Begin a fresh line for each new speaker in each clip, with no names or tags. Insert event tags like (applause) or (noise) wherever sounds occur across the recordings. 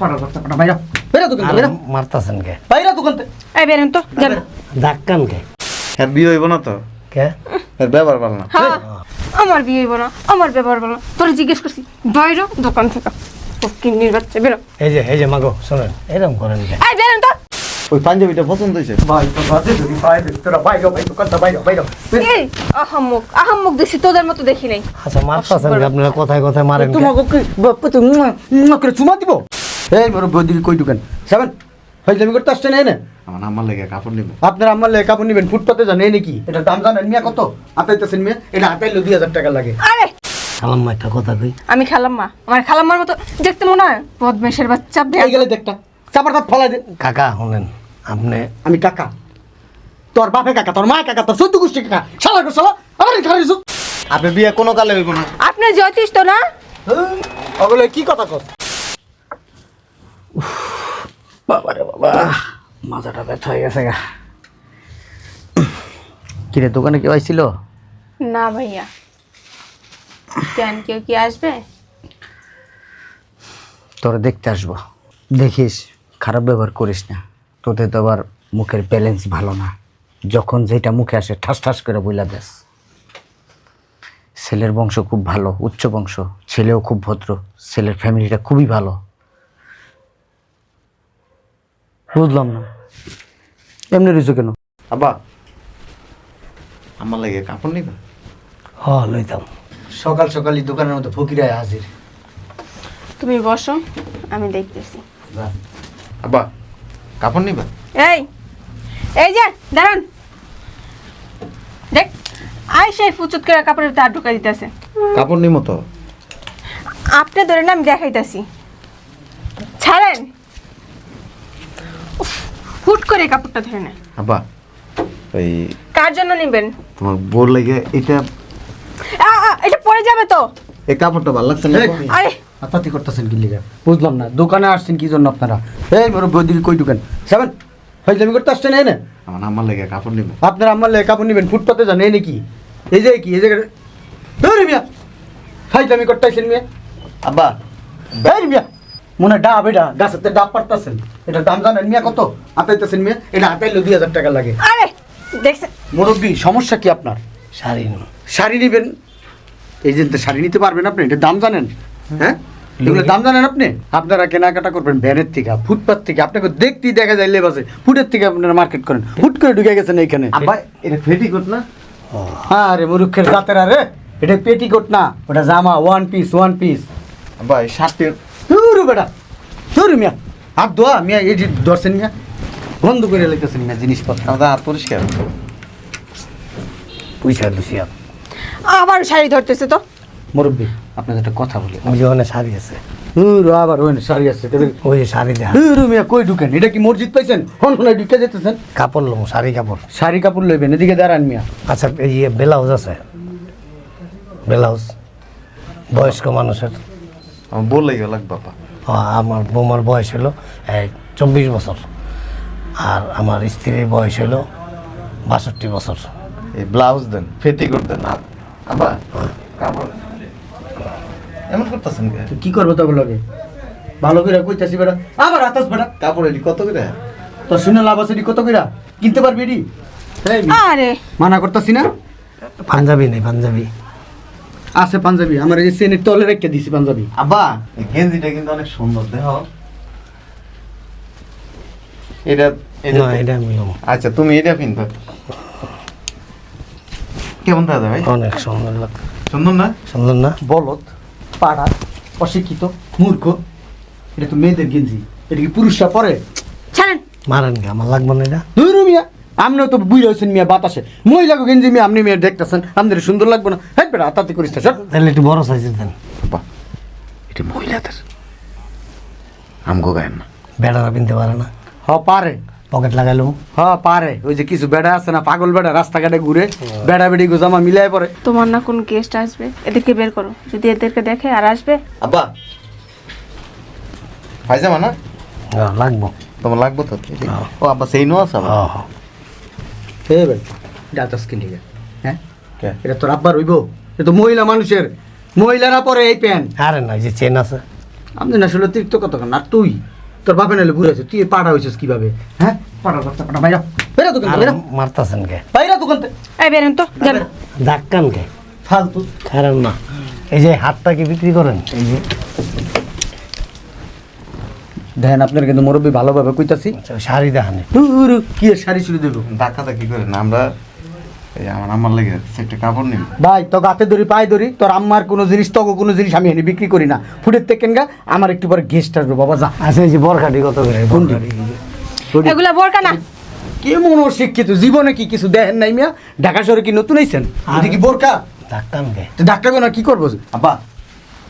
পাটা করতে পাটা বাইরা। বাইরা দোকান বাইরা।
মারতাছেন কে?
বাইরা দোকান
এই বেরেন তো যান।
ধাক্কান কে?
হ্যাঁ বিয়ে হইব না তো।
কে?
এর ব্যবহার ভালো না।
হ্যাঁ আমার বিয়ে হইব না আমার ব্যবহার বলো তোরা জিজ্ঞেস করছি বাইরে দোকান থেকে? কিন্নির বাচ্চা বেরো।
এই যে এই যে মাগো শোনেন এরকম করেন
এই বেরেন তো।
ওই পাঞ্জাবিটা পছন্দ হয়েছে?
ভাই তো বাজে যদি ভাই তোরা দোকানটা বাইরা বাইরা।
এই আহাম্মক আহাম্মক দেখছি তোদের মতো দেখি নাই।
আচ্ছা মারতাছেন আপনারা কথায় কথায় মারেন
তোমাকে কি? তো মুয়া মুয়া করে চুমা দিব? এই বড় বদিকে কই দোকান সেভেন ফাইজলামি করতে আসছেন এনে
আমার আমার লেগে কাপড় নিব।
আপনার আমার লেগে কাপড় নিবেন ফুটপাতে জান এই নাকি? এটা দাম জানেন মিয়া কত? আতাইতেছেন মিয়া? এটা আতাইলে দুই হাজার টাকা লাগে।
আরে!
সালাম মা একটা কথা কই?
আমি খালাম্মা। আমার খালাম্মার মতো দেখতে মনে হয় বদমেশের বাচ্চা।
এই গেলে দেখটা। চাপার দাঁত ফলাই দে।
কাকা শুনেন আপনি
আমি কাকা। তোর বাপে কাকা তোর মা কাকা তোর চোদ্দ গোষ্ঠী কাকা। শালা গো শালা। আমার খালি
আপনি বিয়ে কোনো কালে হইব না।
আপনার জ্যোতিষ তো না?
ওগুলো কি কথা কস?
বাবা রে বাবা মাথাটা ব্যথা হয়ে গেছে গা।
কিরে দোকানে কেউ আইছিল?
না ভাইয়া। কেন কেউ কি আসবে?
তোরা দেখতে আসব। দেখিস খারাপ ব্যবহার করিস না। তোদের তো আবার মুখের ব্যালেন্স ভালো না। যখন যেটা মুখে আসে ঠাস ঠাস করে বইলা দেস। ছেলের বংশ খুব ভালো উচ্চ বংশ ছেলেও খুব ভদ্র ছেলের ফ্যামিলিটা খুবই ভালো। বুঝলাম না। এমনি রয়েছে কেন?
আব্বা আমার লাগে কাপড় নিবা?
হ লইতাম।
সকাল সকালই দোকানের মধ্যে ফকিরায় হাজির।
তুমি বসো আমি দেখতেছি।
আব্বা কাপড় নিবা?
এই এই যে দাঁড়ান। দেখ আই সেই ফুচুত করে কাপড়ের তার ঢুকা দিতেছে।
কাপড় নিমো তো।
আপনি ধরে না আমি দেখাইতাছি ছাড়েন উফ, হুট করে কাপড়টা ধরে নেয়
আব্বা ওই
কার জন্য নেবেন?
তোমার বোর লেগে এটা
আ, আ, এটা পরে যাবে তো।
এই কাপড়টা ভালো লাগছে না?
এই।
আরে।
আতাতি করতেছেন কি লিগা? বুঝলাম না দোকানে আসছেন কি জন্য আপনারা? এই বড় বদিকে কই দোকান সেভেন ফাইজলামি করতে আসছেন এনে?
আমার আমার লেগে কাপড় নিব।
আপনারা আমার লেগে কাপড় নিবেন ফুটপাতে যান এই নাকি? এই যে কি এই জায়গাটা ধরে মিয়া। ফাইজলামি করতে আসছেন মিয়া?
আব্বা।
এই মিয়া। মনে হয় ডাব এটা গাছের ডাব পারতেছেন এটা দাম জানেন মিয়া কত? আতাইতেছেন মিয়া এটা আতাইলে দুই হাজার টাকা লাগে।
আরে দেখছেন?
মুরব্বী সমস্যা কি আপনার?
শাড়ি
শাড়ি নেবেন? এই যে তো শাড়ি নিতে পারবেন আপনি এটা দাম জানেন? হ্যাঁ? এগুলো দাম জানেন আপনি? আপনারা কেনাকাটা করবেন ভ্যানের থেকে ফুটপাথ থেকে। আপনাকে দেখতেই দেখা যায় লেবাসে। ফুটের থেকে আপনারা মার্কেট করেন। হুট করে ঢুকে গেছেন এইখানে।
আব্বা এটা ফেটি কোট না?
হ্যাঁ রে মুরুক্ষের জাতের আরে এটা পেটিকোট না ওটা জামা ওয়ান পিস ওয়ান পিস
এই শার্টের
বেটা ধুরু মিয়া। হাত দোয়া মিয়া এই যে ধরছেন মিয়া বন্ধ করে লেগেছেন মিয়া জিনিসপত্র।
আমাদের হাত পরিষ্কার।
পয়সা দিছি আপ
আবার শাড়ি ধরতেছে তো।
মুরব্বী আপনাদের একটা কথা বলি।
ওই যে ওখানে শাড়ি আছে।
ধুরু আবার ওই শাড়ি আছে।
ওই যে শাড়ি দেখা
ধুরু মিয়া কই ঢুকেন? এটা কি মসজিদ পাইছেন? হন হন ঢুকে যেতেছেন?
কাপড় লম শাড়ি কাপড়।
শাড়ি কাপড় লইবেন এদিকে দাঁড়ান মিয়া।
আচ্ছা এই ব্লাউজ আছে। ব্লাউজ বয়স্ক মানুষের।
বোর লেগে বাবা।
আমার বৌমার বয়স হলো চব্বিশ বছর। আর আমার স্ত্রীর বয়স হলো বাষট্টি বছর।
এই ব্লাউজ দেন ফেটি কোট দেন কাপড়। এমন করতেছেন কে
করব তবে লগে? ভালো করে কইতাছি বেটা। আবার আতাস বেটা।
কাপড় এটি কত করে?
তো শুনে লাভ আছে কত কইরা কিনতে পারবি এডি
আরে।
মানা করতাছি না?
পাঞ্জাবি নেই পাঞ্জাবি।
আছে পাঞ্জাবি আমার এই যে সেনের তলে রেখে দিছি পাঞ্জাবি।
আব্বা এই গেঞ্জিটা কিন্তু অনেক সুন্দর দেহ এটা এটা
না এটা আমি।
আচ্ছা তুমি এটা পিনবে কেমন দাদা ভাই?
অনেক সুন্দর লাগে।
সুন্দর না?
সুন্দর না?
বলদ পাড়া অশিক্ষিত মূর্খ। এটা তো মেয়েদের গেঞ্জি। এটা কি পুরুষরা পরে?
ছাড়েন।
মারেন কি আমার লাগবে না এটা।
ধরু মিয়া আপনিও তো বুঝে হয়েছেন মিয়া বাতাসে। মহিলাকে গেঞ্জি মিয়া আপনি মেয়ে দেখতেছেন আপনাদের সুন্দর লাগবে না। হ্যাঁ বেটা আতাতি করিস সর।
তাহলে একটু বড় সাইজের দেন।
আব্বা এটা মহিলাদের। আমগো গায়েন না।
বেড়ারা কিনতে পারে না।
হ পারে।
পকেট লাগাইলো
হ পারে। ওই যে কিছু বেড়া আছে না পাগল বেড়া রাস্তাঘাটে ঘুরে বেড়া বেড়ি গো জামা মিলাই পরে।
তোমার না কোন গেস্ট আসবে? এদেরকে বের করো। যদি এদেরকে দেখে আর আসবে?
আব্বা পায়জামা না?
হ্যাঁ, লাগবো।
তোমার লাগবো তো? ও আব্বা সেই নো আছে আবার?
হ্যাঁ,
কিনে এটা তোর আব্বার হইব এটা তো মহিলা মানুষের। মহিলারা পরে এই প্যান্ট।
আরে না এই যে চেন আছে।
না আসলে অতিরিক্ত কত আর তুই? তোর বাপে নাহলে তুই পাড়া হয়েছিস কীভাবে? হ্যাঁ? পাড়া করতে পাড়া বাইরা। বাইরা দোকান
আর
বাইরা।
মারতাছেন কে?
বাইরা দোকান
এই বেরেন তো জান
ধাক্কান কে?
ফালতু।
খারাপ না। এই যে হাতটা কি বিক্রি করেন? এই যে।
দেখেন আপনার কিন্তু মুরব্বী ভালোভাবে কইতাছি।
আচ্ছা, শাড়ি দেখানে।
ধুর, কি শাড়ি শুরু দেবো?
কি করেন আমরা এই আমার আমার লেগে একটা কাপড় নিন
ভাই তো গাতে ধরি পায়ে ধরি তোর আম্মার কোনো জিনিস তোকে কোনো জিনিস আমি এনে বিক্রি করি না। ফুটের থেকে গা আমার একটু পরে গেস্ট আসবে বাবা যা।
আচ্ছা এই যে বরখাটি কত করে?
এগুলা বোরকা না।
কেমন শিক্ষিত জীবনে কি কিছু দেখেন নাই মিয়া? ঢাকা শহরে কি নতুন আইছেন? যদি কি বোরকা
ধাক্কান কে
তো ডাক্তার না কি করব?
আব্বা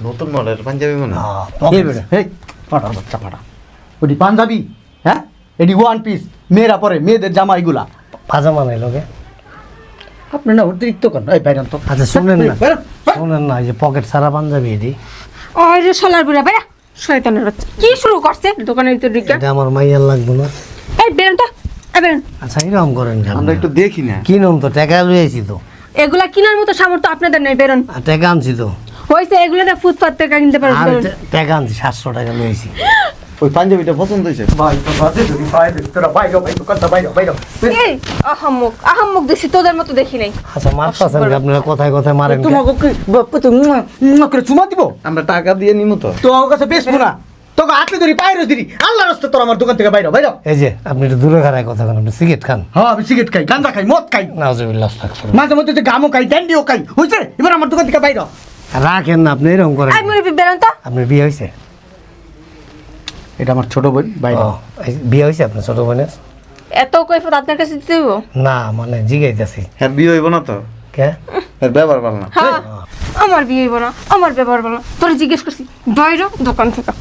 নতুন মডেল পাঞ্জাবি মনে হয়।
এই বেটা, হেই, ফাটার বাচ্চা ফাটা ওটি পাঞ্জাবি হ্যাঁ? এটি ওয়ান পিস মেয়েরা পরে মেয়েদের জামা এগুলা।
পাজামা নাই লোকে।
আপনি না অতিরিক্ত করেন এই বাইরান তো
আচ্ছা শুনেন না। শুনেন না এই যে পকেট সারা পাঞ্জাবি এটি।
ওই যে সোলার বুড়া বেরা শয়তানের বাচ্চা। কি শুরু করছে? দোকানের ভিতর দিকে
এটা আমার মাইয়ার লাগবে না।
এই বেরেন তো এই বেরেন
আচ্ছা এরকম করেন
আমরা একটু দেখি না।
কিনুন তো টাকা লুয়েছি তো।
এগুলা কেনার মতো সামর্থ্য আপনাদের নেই বেরোন
আর টাকা আনছি তো।
হয়েছে এগুলো না ফুটপাত থেকে কিনতে পারেন
আর টাকা আনছি সাতশো টাকা লুয়েছি (gasps)
ওই পাঞ্জাবিটা পছন্দ হয়েছে।
এই আহাম্মক আহাম্মক দেখছি তোদের মতো দেখি নাই।
আচ্ছা মারতাছেন কি আপনারা কথায় কথায় মারেন?
তোমাকে কি বাপ্পা তো মুয়া, করে চুমা দিব?
আমরা টাকা দিয়ে নিমু তো।
তো আমার কাছে বেচবো না। তোকে হাতে ধরি পায়ে ধরি। আল্লাহ রাস্তা তোর আমার দোকান থেকে বাইরো বাইরো
এই যে আপনি একটু দূরে খারায় কথা কেন আপনি সিগারেট খান।
হ্যাঁ আমি সিগারেট খাই গাঁজা খাই মদ খাই।
নাজবিল্লাহ থাকছে
মাঝে মধ্যে গামও খাই ড্যান্ডিও খাই। বুঝছে এবার আমার দোকান থেকে বাইরো
রাখেন না আপনি এরকম করেন।
এই বেরোন তো।
আপনার বিয়ে হয়েছে
এটা আমার ছোট বোন বাইরো।
বিয়ে হয়েছে আপনার ছোট বোনের?
এত কৈফত আপনার কাছে দিতে হইব?
না মানে জিগাইতেছি।
হ্যাঁ বিয়ে হইব না তো।
কে?
হ্যাঁ ব্যবহার ভালো না।
হ্যাঁ আমার বিয়ে হইব না আমার ব্যবহার বলো তোর জিজ্ঞেস করছি বাইরো দোকান থেকে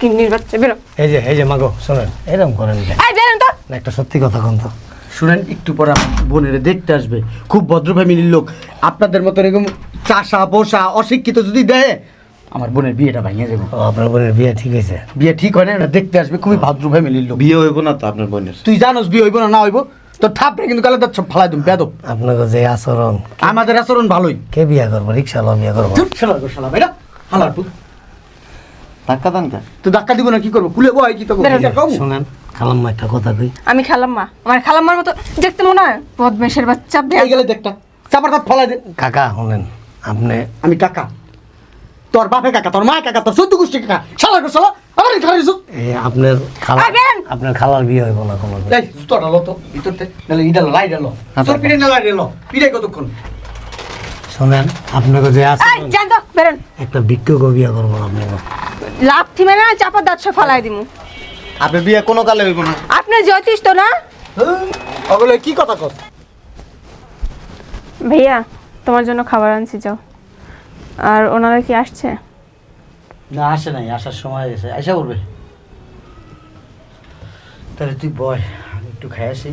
কিন্নির বাচ্চা বেরো।
এই যে এই যে মাগো শোনেন এরকম করেন?
এই বেরোন তো।
না, একটা সত্যি কথা কোন তো।
শুনেন একটু পরে আমার বোনের দেখতে আসবে। খুব ভদ্র ফ্যামিলির লোক। আপনাদের মতো এরকম চাষা বসা অশিক্ষিত যদি দেয় আমার বোনের বিয়েটা ভাঙিয়ে যাবে।
আপনার বোনের বিয়ে ঠিক হয়েছে?
বিয়ে ঠিক হয় না দেখতে আসবে খুবই ভদ্র ফ্যামিলির লোক।
বিয়ে হইব না তো আপনার বোনের?
তুই জানোস বিয়ে হইব না না হইব? তোর থাপড়ে কিন্তু কালে তার ফালাই দিম বেদব
আপনাকে যে আচরণ
আমাদের আচরণ ভালোই।
কে বিয়ে করব? রিক্সাওয়ালা বিয়ে করব?
শালা গো শালা ভাইরা। হালার পুত।
টাকা দেন
তো ধাক্কা দিব না কি করব? খুলে বয় কি তো
শুনেন খালাম্মা একটা কথা কই।
আমি খালাম্মা। আমার খালাম্মার মতো দেখতে মনে হয় বদমেশের বাচ্চা বেরো।
গেলে দেখটা চাপার দাঁত ফলাই দে।
কাকা শুনেন আপনি
আমি কাকা। তোর বাপে কাকা তোর মা কাকা তোর চোদ্দ গোষ্ঠী কাকা। শালা গো শালা আমার খালি
এই আপনার খালা আপনার খালার বিয়ে হইব না কোনো
এই তো ভিতরতে। নাহলে ইডালো লাই ডালো তোর পিড়ে না লাই ডালো পিড়ে কতক্ষণ?
শোনেন আপনাকে যে
এই
আচরণ
যান তো বেরোন।
একটা ভিক্ষুক বিয়ে করব আপনাকে।
লাভ থিমে না চাপা দাঁত সব ফালাই দিমু।
আপনার বিয়ে কোনো কালে হইব না।
আপনি জ্যোতিষ তো না?
ওগুলো কি কথা কস?
ভাইয়া তোমার জন্য খাবার আনছি যাও। আর ওনারা কি আসছে?
না আসে নাই আসার সময় এসে আশা করবে তাহলে তুই বয় আমি একটু খাই আসি।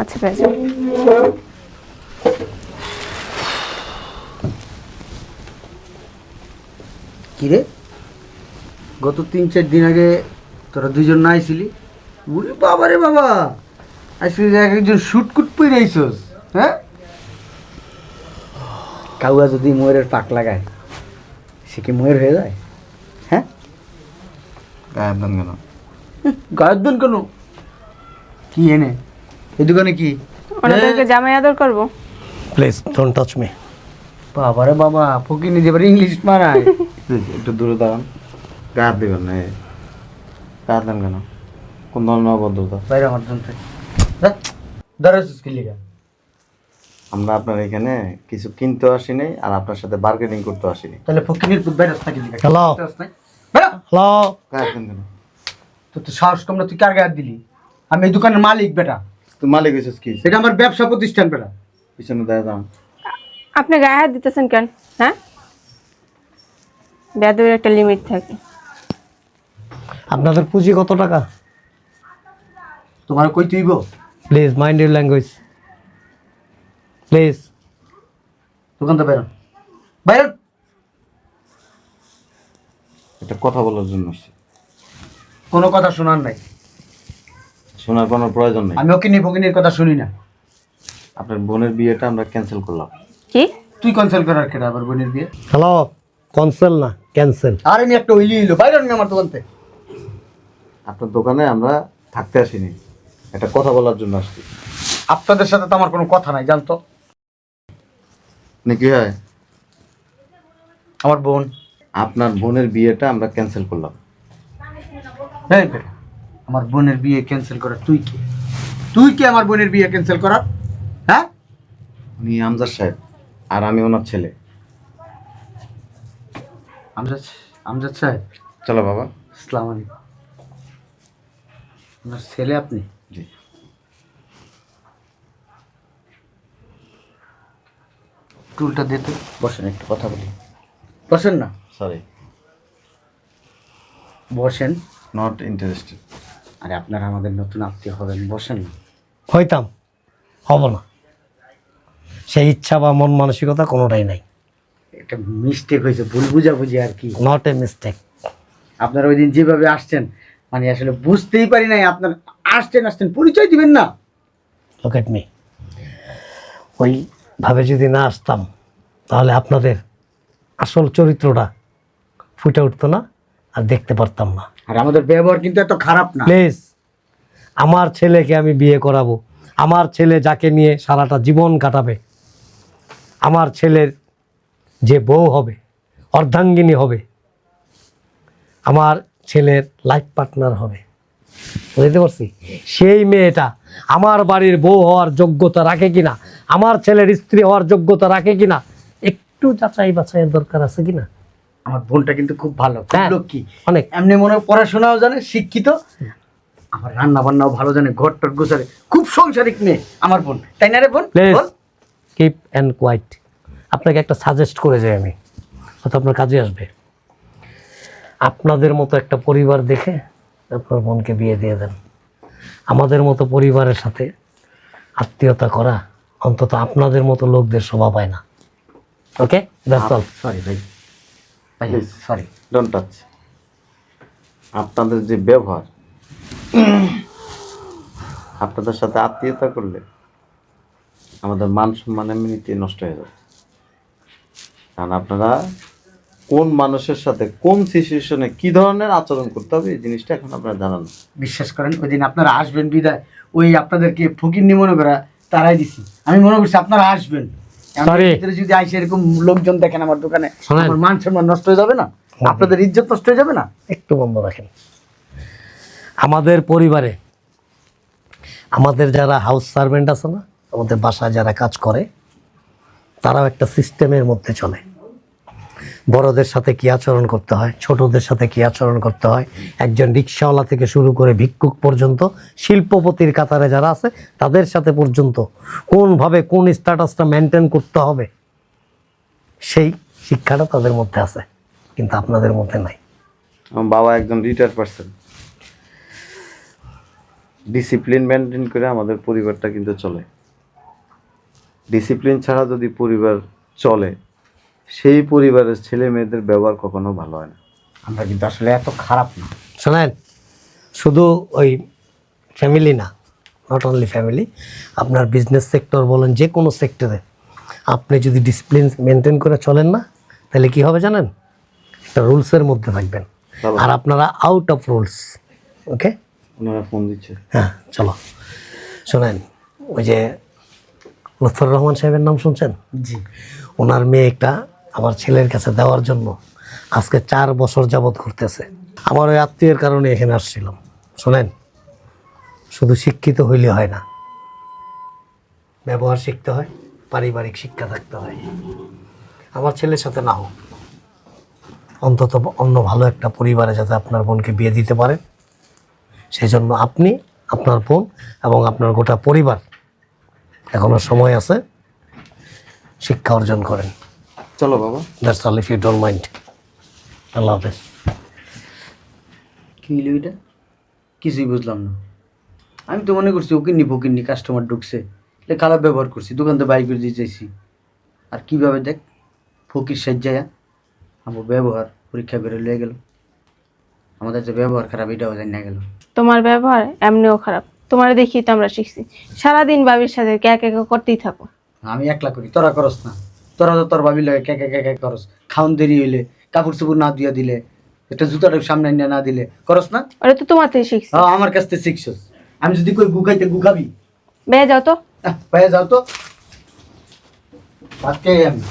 আচ্ছা ভাই
কিরে গত তিন চার দিন আগে তোরা দুজন না আইছিলি? বলি বাবা রে বাবা! আজকে দেখ একজন শুটকুট পরে আইসস হ্যাঁ? কাউয়া যদি ময়ূরের পাক লাগায়। সে কি ময়ূর হয়ে যায় হ্যাঁ
গায়ের দেন কেন
গায়ের দেন কেন কি এনে এই দোকানে কি
ওনাদেরকে জামাই আদর করব
প্লিজ ডোন্ট টাচ মি
বাবা রে বাবা ফকির নিজে এবার ইংলিশ মারায়
Please, একটু দূরে দাঁড়ান গায়ে দিবেন না এই। গায়ে দেন কেন কোন ধরনের অভদ্রতা
বাইরে আমার জন্য দাঁড়াচ্ছিস কি লিগা
আমরা আপনার এখানে কিছু কিনতে আসিনি আর আপনার সাথে বার্গেনিং করতে আসিনি।
তাহলে ফকিরের পুত বাইরে থাকি লিগা
Hello?
বেরো।
হ্যালো
কেন
তোর তো সাহস কম না তুই কার গায়ে দিলি? আমি এই দোকানের মালিক বেটা।
তুই মালিক হয়েছিস কি?
এটা আমার ব্যবসা প্রতিষ্ঠান বেটা।
পিছনে দেয় দাম
আপনি গায়ে হাত দিতেছেন কেন? হ্যাঁ? বেদবের একটা লিমিট থাকে।
আপনাদের পুঁজি কত টাকা?
তোমার কই তুইব?
Please mind your language please.
দোকান তো বেরো বাইরে
এটা কথা বলার জন্য আসছি।
কোনো কথা শোনার নাই।
শোনার কোনো প্রয়োজন নেই।
আমি ওকিনি ফকিনির কথা শুনি না।
আপনার বোনের বিয়েটা আমরা ক্যান্সেল করলাম।
কি?
তুই কনসাল্ট করার কেটা আবার বোনের বিয়ে?
হ্যালো কনসেল না ক্যান্সেল
আর আমি একটা ওইলি হইল বাইরে আমি আমার দোকান থেকে
আপনার দোকানে আমরা থাকতে আসিনি। একটা কথা বলার জন্য আসছি।
আপনাদের সাথে তো আমার কোনো কথা নাই জানতো?
মানে কি হয়?
আমার বোন।
আপনার বোনের বিয়েটা আমরা ক্যান্সেল করলাম।
এই বেটা, আমার বোনের বিয়ে ক্যান্সেল করার তুই কি? তুই কি আমার বোনের বিয়ে ক্যান্সেল করার? হ্যাঁ?
উনি আমজাদ সাহেব আর আমি ওনার ছেলে।
আমজাদ আমজাদ সাহেব?
চলো বাবা।
আসসালামু আলাইকুম। আপনার ছেলে আপনি
জি
টুলটা দিতে বসেন একটু কথা বলি। বসেন না?
সরি
বসেন।
নট ইন্টারেস্টেড
আরে আপনারা আমাদের নতুন আত্মীয় হবেন বসেন না।
হইতাম। হব না। সেই ইচ্ছা বা মন মানসিকতা কোনোটাই নাই।
একটা মিস্টেক হয়েছে ভুল বুঝাবুঝি আর কি।
নট এ মিস্টেক
আপনারা ওই দিন যেভাবে আসছেন মানে আসলে বুঝতেই পারি নাই আপনার আসছেন আসছেন পরিচয় দিবেন না।
লোক এট মি ওইভাবে যদি না আসতাম তাহলে আপনাদের আসল চরিত্রটা ফুটে উঠতো না আর দেখতে পারতাম না।
আর আমাদের ব্যবহার কিন্তু এত খারাপ না।
প্লিজ আমার ছেলেকে আমি বিয়ে করাবো। আমার ছেলে যাকে নিয়ে সারাটা জীবন কাটাবে আমার ছেলের যে বউ হবে অর্ধাঙ্গিনী হবে আমার ছেলের লাইফ পার্টনার হবে। বুঝতে পারছি? সেই মেয়েটা আমার বাড়ির বউ হওয়ার যোগ্যতা রাখে কিনা আমার ছেলের স্ত্রী হওয়ার যোগ্যতা রাখে কিনা? একটু যাচাই বাছাইয়ের দরকার আছে কিনা?
আমার বোনটা কিন্তু খুব ভালো খুব
হ্যাঁ।
লক্ষ্মী।
অনেক।
এমনি মনে পড়াশোনাও জানে শিক্ষিত। আমার রান্না বান্নাও ভালো জানে ঘর টর গোছারে খুব সংসারিক মেয়ে আমার বোন। তাই না রে বোন?
কিপ অ্যান্ড কোয়াইট আপনাকে একটা সাজেস্ট করে যাই আমি। হয়তো আপনার কাজে আসবে। আপনাদের মতো একটা পরিবার দেখে আপনার বোনকে বিয়ে দিয়ে দেন। আমাদের মতো পরিবারের সাথে আত্মীয়তা করা অন্তত আপনাদের মতো লোকদের শোভা পায় না। ওকে দ্যাটস অল
সরি ভাই। ভাই সরি
ডোন্ট টাচ আপনাদের যে ব্যবহার আপনাদের সাথে আত্মীয়তা করলে আমাদের মান সম্মান এমনিতে নষ্ট হয়ে যাবে। কারণ আপনারা কোন মানুষের সাথে কোন সিচুয়েশনে কি ধরনের আচরণ করতে হবে এই জিনিসটা এখন আপনারা জানান
বিশ্বাস করেন ওই দিন আপনারা আসবেন বিদায় ওই আপনাদেরকে ফকির নি মনে করা তারাই দিছি। আমি মনে করছি আপনারা আসবেন। যদি আইসে এরকম লোকজন দেখেন আমার দোকানে আমার মান সম্মান নষ্ট হয়ে যাবে না? আপনাদের ইজ্জত নষ্ট হয়ে যাবে না?
একটু বন্ধ রাখেন। আমাদের পরিবারে আমাদের যারা হাউস সার্ভেন্ট আছে না আমাদের বাসায় যারা কাজ করে তারাও একটা সিস্টেমের মধ্যে চলে। বড়দের সাথে কি আচরণ করতে হয়? ছোটদের সাথে কি আচরণ করতে হয়? একজন রিক্সাওয়ালা থেকে শুরু করে ভিক্ষুক পর্যন্ত, শিল্পপতির কাতারে যারা আছে, তাদের সাথে পর্যন্ত কোনভাবে কোন স্ট্যাটাসটা মেনটেন করতে হবে, সেই শিক্ষাটা তাদের মধ্যে আছে, কিন্তু আপনাদের মধ্যে নাই।
আমার বাবা একজন রিটায়ার পার্সন ডিসিপ্লিন মেনটেন করে আমাদের পরিবারটা কিন্তু চলে। ডিসিপ্লিন ছাড়া যদি পরিবার চলে সেই পরিবারের ছেলে মেয়েদের ব্যবহার কখনো ভালো হয় না।
আমরা কিন্তু আসলে এত খারাপ না।
শোনেন শুধু ওই ফ্যামিলি না নট অনলি ফ্যামিলি আপনার বিজনেস সেক্টর বলেন যে কোনো সেক্টরে আপনি যদি ডিসিপ্লিন মেনটেন করে চলেন না তাহলে কি হবে জানেন? একটা রুলসের মধ্যে থাকবেন। আর আপনারা আউট অফ রুলস ওকে
ওনারা ফোন দিচ্ছে।
হ্যাঁ চলো। শোনেন ওই যে লুৎফর রহমান সাহেবের নাম শুনছেন?
জি।
ওনার মেয়েটা আমার ছেলের কাছে দেওয়ার জন্য আজকে চার বছর যাবৎ ঘুরতেছে। আমার ওই আত্মীয়ের কারণে এখানে আসছিলাম। শোনেন, শুধু শিক্ষিত হইলে হয় না, ব্যবহার শিখতে হয়, পারিবারিক শিক্ষা থাকতে হয়। আমার ছেলের সাথে না হোক, অন্তত অন্য ভালো একটা পরিবারে যাতে আপনার বোনকে বিয়ে দিতে পারেন। সেই জন্য আপনি, আপনার বোন এবং আপনার গোটা পরিবার এখনও সময় আছে শিক্ষা অর্জন করেন।
চলো বাবা।
That's all if you don't mind আল্লাহ হাফেজ
কি হইল এটা? কিছুই বুঝলাম না। আমি তো মনে করছি ওকে নি ফকির নি কাস্টমার ঢুকছে। এটা খারাপ ব্যবহার করছি দোকান তো বাইক করে দিয়ে চাইছি আর কীভাবে দেখ ফকির সাজ্জায়া আমার ব্যবহার পরীক্ষা করে লিয়ে গেল। আমাদের যে ব্যবহার খারাপ এটাও জানি গেল।
তোমার ব্যবহার এমনিও খারাপ। তোমার দেখি তো আমরা শিখছি। সারাদিন বাবির সাথে ক্যাক ক্যাক করতেই থাকো।
আমি একলা করি তোরা করস না। তোরা তো তোর ভাবি লাগে কে কে কে কে করস। খাউন দেরি হইলে কাপড় চুপুর না দিয়া দিলে এটা জুতাটা সামনে নিয়ে না দিলে করস না?
আরে তো তোমার থেকে শিখছি।
হ্যাঁ, আমার কাছ থেকে শিখছস। আমি যদি কই গুকাইতে গুকাবি।
বেয়ে যাও তো।
বেয়ে যাও তো। আজকে আমি